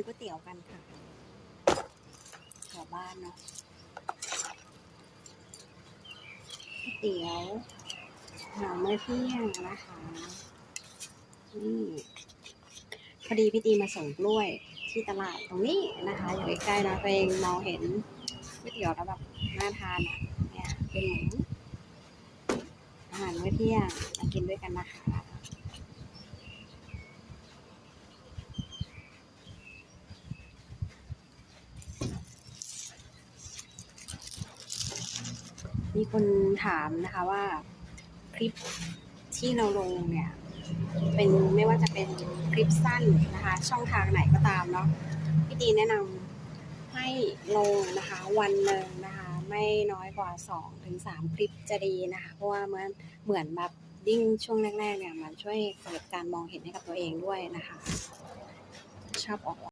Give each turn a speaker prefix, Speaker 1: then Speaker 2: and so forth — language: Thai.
Speaker 1: นก๋วยเตี๋ยวกันค่ะแถวบ้านเนาะก๋วยเตี๋ยวหามื้อเที่ยงนะคะนี่พอดีพี่ตีมาส่งกล้วยที่ตลาดตรงนี้นะคะ อยู่ใกล้ๆนะตัวเองมองเห็นก๋วยเตี๋ยวแล้วแบบน่าทานอะเนี่ยเป็นหมูอาหารมื้อเที่ยงมากินด้วยกันนะคะ มีคนถามนะคะว่าคลิปที่เราลงเนี่ย เป็นไม่ว่าจะเป็นคลิปสั้นนะคะ ช่องทางไหนก็ตามเนาะพี่ดีแนะนำให้ลงนะคะ วันหนึ่งนะคะ ไม่น้อยกว่า2ถึง3คลิปจะดีนะคะ เพราะว่าเหมือนเหมือนแบบยิ่งช่วงแรกๆเนี่ยมันช่วยเปิดการมองเห็นให้กับตัวเองด้วยนะคะ ชอบออก